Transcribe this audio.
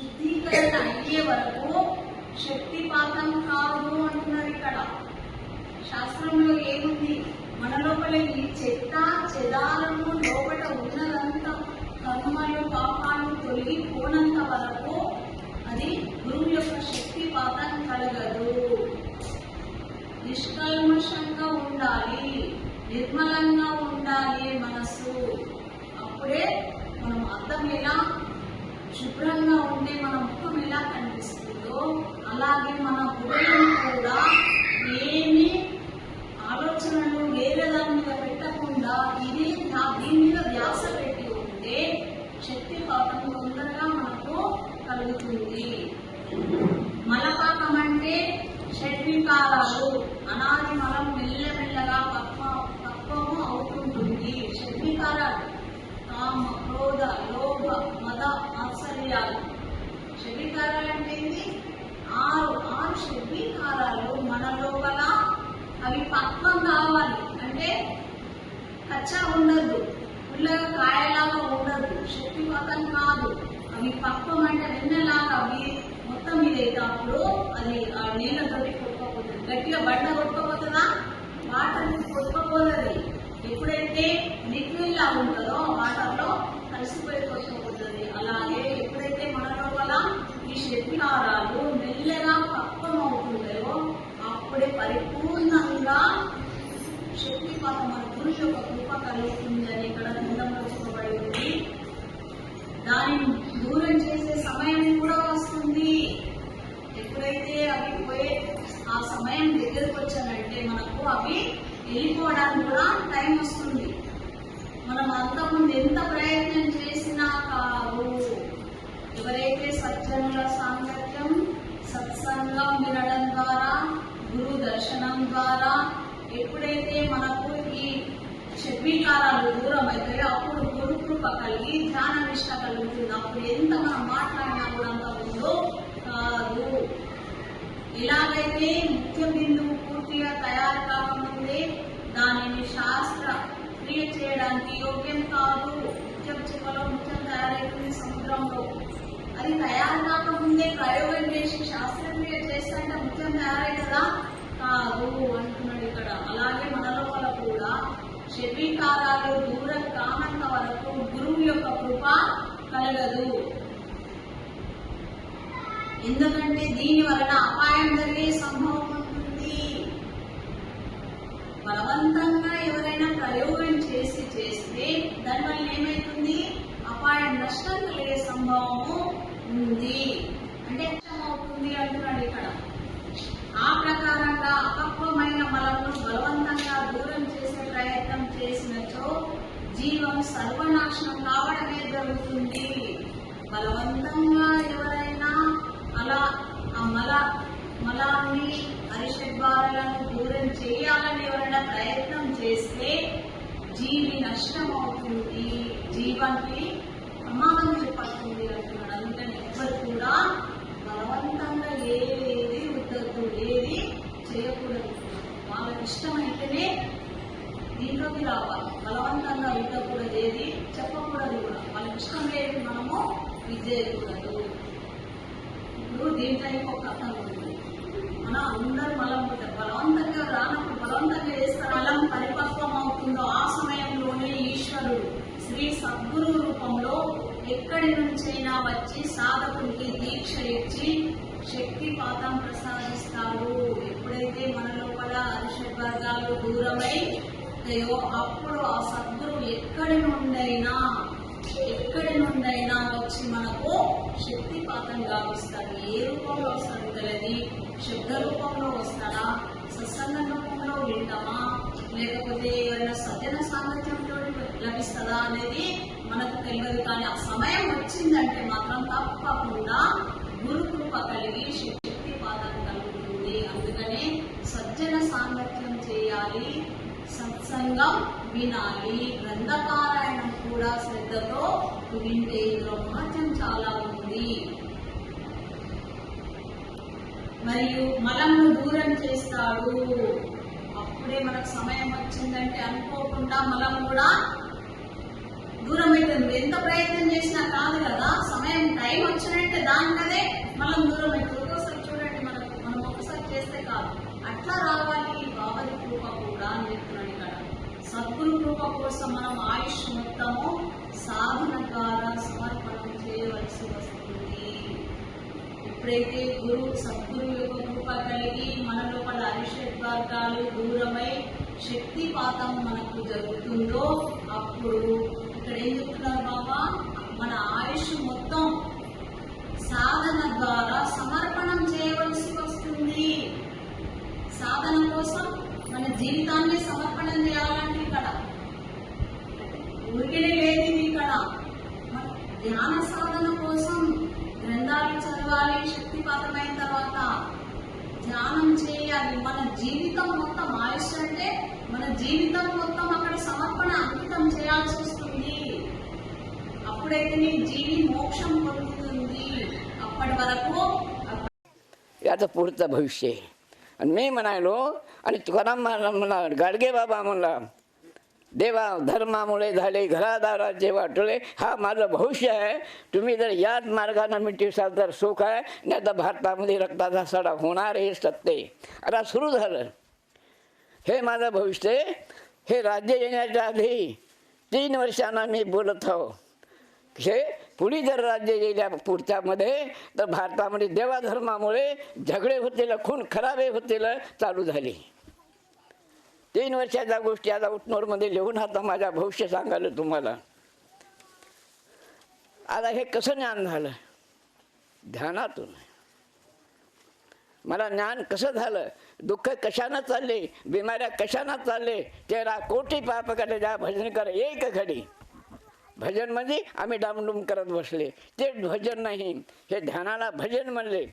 శుద్ధీకరణ అయ్యే వరకు శక్తిపాతం కాదు అంటున్నారు ఇక్కడ. శాస్త్రంలో ఏముంది? మన లోపల ఈ చెత్త చెదాలను లోపల ఉన్నదంతా కర్మలు పాపాలు తొలగిపోనంత వరకు అది గురువు యొక్క శక్తిపాతం కలగదు. నిష్కల్మషంగా ఉండాలి. నిర్మలంగా ఉండాలి మనసు. అప్పుడే మనం అర్థం ఎలా శుభ్రంగా ఉండే మన ముఖం ఎలా కనిపిస్తుందో అలాగే మన హృదయం కూడా ఏమి ఆలోచనలు వేరే దాని మీద పెట్టకుండా ఇది దీని మీద ధ్యాస పెట్టి ఉంటే శక్తిపాతం తొందరగా మనకు కలుగుతుంది. మలపాకం అంటే షడ్వికాలం అవి పక్వం కావాలి. అంటే కచ్చా ఉండదు. పుల్లగా కాయలాగా ఉండదు. శక్తి శక్తిపాతం కాదు. అవి పక్వం అంటే వెన్నెలాగా అవి మొత్తం మీద అయితే అప్పుడు అది ఆ నీళ్ళతోటి కొట్టుకోపోతుంది. గట్టిగా బండ కొట్టుకోపోతుందా? వాటర్ కొట్టుకోపోతుంది ఎప్పుడైతే లిక్విడ్ లా ఉంటుందో వాటర్లో కలిసిపోయి కొట్టుకోపోతుంది అలాగే ఎప్పుడైతే మన లోపల ఈ శక్తిహారాలు మెల్లగా పక్వం అవుతుందో అప్పుడే శక్తి శక్తిపాతం మన గురు యొక్క కృప కలుగుతుంది అని ఇక్కడ గ్రంథంలో చెప్పబడి ఉంది దానిని దూరం చేసే సమయం కూడా వస్తుంది. ఎప్పుడైతే అవి పోయే ఆ సమయం దగ్గరకు వచ్చానంటే మనకు అవి వెళ్ళిపోవడానికి కూడా టైం వస్తుంది. మనం అంతకుముందు ఎంత ప్రయత్నం చేసినా కాదు ఎవరైతే సజ్జనుల సాంగత్యం సత్సంగం వినడం ద్వారా గురు దర్శనం ద్వారా ఎప్పుడైతే మనకు ఈ షడ్వీకారాలు దూరం అవుతాయో అప్పుడు గురు కృప కలిగి ధ్యాన నిష్ట కలుగుతుంది అప్పుడు ఎంత మనం మాట్లాడినా కూడా అంత ముందు కాదు ఎలాగైతే ముఖ్య బిందువు పూర్తిగా తయారు కాకముందే దానిని శాస్త్ర క్రియ చేయడానికి యోగ్యం కాదు. ముఖ్యం చిప్పలో ముఖ్యం తయారైతుంది సముద్రంలో అది తయారు కాకముందే ప్రయోగం చేసి శాస్త్రక్రియ చేస్తుంటే ముఖ్యం తయారైతుందా కాదు? అంటున్నాడు ఇక్కడ. అలాగే మన లోపల కూడా శరీకారాలు దూరం కానంత వరకు గురువు యొక్క కృప కలగదు. ఎందుకంటే దీని వలన అపాయం జరిగే సంభవం ఉంటుంది. బలవంతంగా ఎవరైనా ప్రయోగం చేసి చేస్తే దానివల్ల ఏమైతుంది? అపాయం నష్టం కలిగే సంభవము ఉంది. అంటే అవుతుంది అంటున్నాడు ఇక్కడ. ఆ ప్రకారంగా అపక్వమైన మలమును బలవంతంగా దూరం చేసే ప్రయత్నం చేసినచో జీవం సర్వనాశనం కావడమే జరుగుతుంది. బలవంతంగా ఎవరైనా మల ఆ మల మలాన్ని అరిషడ్వారాలను దూరం చేయాలని ఎవరైనా ప్రయత్నం చేస్తే జీవి నష్టం అవుతుంది జీవానికి ప్రమాదం ఏర్పడుతుంది అంటున్నాడు. అందుకని ఎవరు కూడా ఇప్పుడు దీంట్లో ఒక కథ ఉంది మన అందరు మలం పుట్టారు బలవంతంగా రానప్పుడు బలవంతంగా చేస్తారు మలం పరిపక్వం అవుతుందో ఆ సమయంలోనే ఈశ్వరుడు శ్రీ సద్గురు రూపంలో ఎక్కడి నుంచైనా వచ్చి సాధకుడికి దీక్ష ఇచ్చి శక్తి పాతం ప్రసాదిస్తాడు. ఎప్పుడైతే మన లోపల అరిషడ్ వర్గాలు దూరమై అప్పుడు ఆ సద్గురు ఎక్కడి నుండైనా ఎక్కడి నుండైనా వచ్చి మనకు శక్తిపాతం వస్తాడు ఏ రూపంలో వస్తాడు తెలియదు శబ్ద రూపంలో వస్తాడా సత్సంగ రూపంలో వింటామా? లేకపోతే ఏమైనా సజ్జన సామర్థ్యంతో లభిస్తుందా అనేది మనకు తెలియదు. కానీ ఆ సమయం వచ్చిందంటే మాత్రం తప్పకుండా గురు కృప కలిగి శక్తిపాతం కలుగుతుంది. అందుకనే సజ్జన సాంగత్యం చేయాలి. సత్సంగం వినాలి. గ్రంథపారాయణం కూడా శ్రద్ధతో వింటే ఇందులో మహత్యం చాలా ఉంది. మరియు మలంను దూరం చేస్తాడు. అప్పుడే మనకు సమయం వచ్చిందంటే అనుకోకుండా మలం కూడా దూరం అవుతుంది. ఎంత ప్రయత్నం చేసినా కాదు కదా సమయం టైం వచ్చినట్టే దానికదే మనం దూరం అవుతుంది. ఒక్కోసారి చూడండి మనం మనం ఒకసారి చేస్తే కాదు. అట్లా రావాలి ఈ బాబరి కృప కూడా అని చెప్తున్నాడు ఇక్కడ సద్గురు కృప కోసం మనం ఆయుష్ మొత్తము సాధన ద్వారా సమర్పణం చేయవలసి వస్తుంది. ఎప్పుడైతే గురు సద్గురువు యొక్క కృప కలిగి మన లోపల అరిషద్వర్గాలు దూరమై శక్తిపాతం మనకు జరుగుతుందో అప్పుడు ఇక్కడ ఏం చెప్తున్నారు బాబా? మన ఆయుష్ మొత్తం సాధన ద్వారా సమర్పణం చేయవలసి వస్తుంది సాధన కోసం మన జీవితాన్ని సమర్పణం చేయాలంటే ఇక్కడ ఊరికనే లేదు ఇది ఇక్కడ మన ధ్యాన సాధన కోసం గ్రంథాలు భక్తిపరమైన తర్వాత ధ్యానం చేయాలి. మన జీవితం మొత్తం ఆయుష్ అంటే మన జీవితం మొత్తం అక్కడ సమర్పణ అంకితం చేయాల్సి వస్తుంది. అప్పుడైతే నీ జీవి మోక్షం పొందుతుంది. అప్పటి వరకు యథపూర్త మన ఆయన అని త్వరం గడిగే బాబా మళ్ళా देवा धर्मामुळे झाले घरादाराचे वाटले हा माझं भविष्य आहे. तुम्ही जर याच मार्गाने मिटिसाल तर सुख आहे नाही तर भारतामध्ये रक्ताचा सडा होणार हे सत्य आता सुरू झालं. हे माझं भविष्य हे राज्य येण्याच्या आधी तीन वर्षांना मी बोलत आहो. हे पुढे जर राज्य गेल्या पुढच्यामध्ये तर भारतामध्ये देवाधर्मामुळे झगडे होतील खून खराबे होतील चालू झाली. तीन वर्षाच्या गोष्टी आता उटनोरमध्ये लिहून आता माझ्या भविष्य सांगायला तुम्हाला. आता हे कसं ज्ञान झालं? ध्यानातून. मला ज्ञान कसं झालं? दुःख कशानं चालले? बिमाऱ्या कशानं चालले? तेरा कोटी पाप करे जा भजन कर एक घडी. भजन म्हणजे आम्ही डामडुम करत बसले. ते भजन नाही. हे ध्यानाला भजन म्हणले.